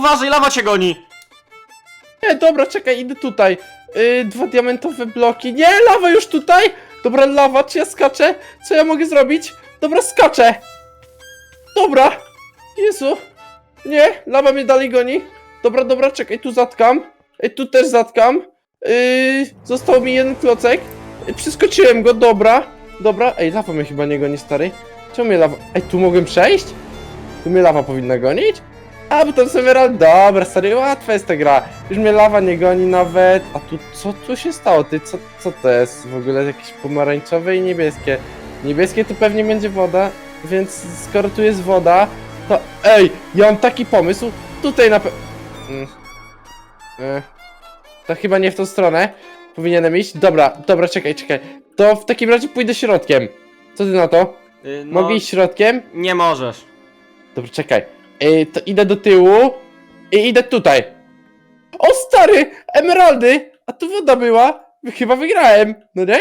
uważaj, lawa cię goni! Nie, dobra, czekaj, idę tutaj. Yy, dwa diamentowe bloki. Nie, lawa już tutaj! Dobra, lawa, czy ja skaczę? Co ja mogę zrobić? Dobra, skaczę! Dobra! Jezu! Nie, lawa mnie dalej goni. Dobra, dobra, czekaj, tu zatkam. Ej, tu też zatkam. Yy, został mi jeden klocek. Yy, Przeskoczyłem go, dobra. Dobra, ej, lawa mnie chyba nie goni, stary. Czemu mnie lawa... Ej, tu mogłem przejść? Tu mnie lawa powinna gonić? A, bo to są emerald. Dobra, stary, łatwa jest ta gra. Już mnie lawa nie goni nawet. A tu, co tu się stało? Ty, co, co to jest? W ogóle jakieś pomarańczowe i niebieskie. Niebieskie to pewnie będzie woda, więc skoro tu jest woda, to... Ej, ja mam taki pomysł. Tutaj na pe... Mm. E, To chyba nie w tą stronę. Powinienem iść. Dobra, dobra, czekaj, czekaj. To w takim razie pójdę środkiem. Co ty na to? Y, no, Mogę iść środkiem? Nie możesz. Dobra, czekaj. Ej, to idę do tyłu i idę tutaj. O stary! Emeraldy! A tu woda była! Chyba wygrałem, no nie?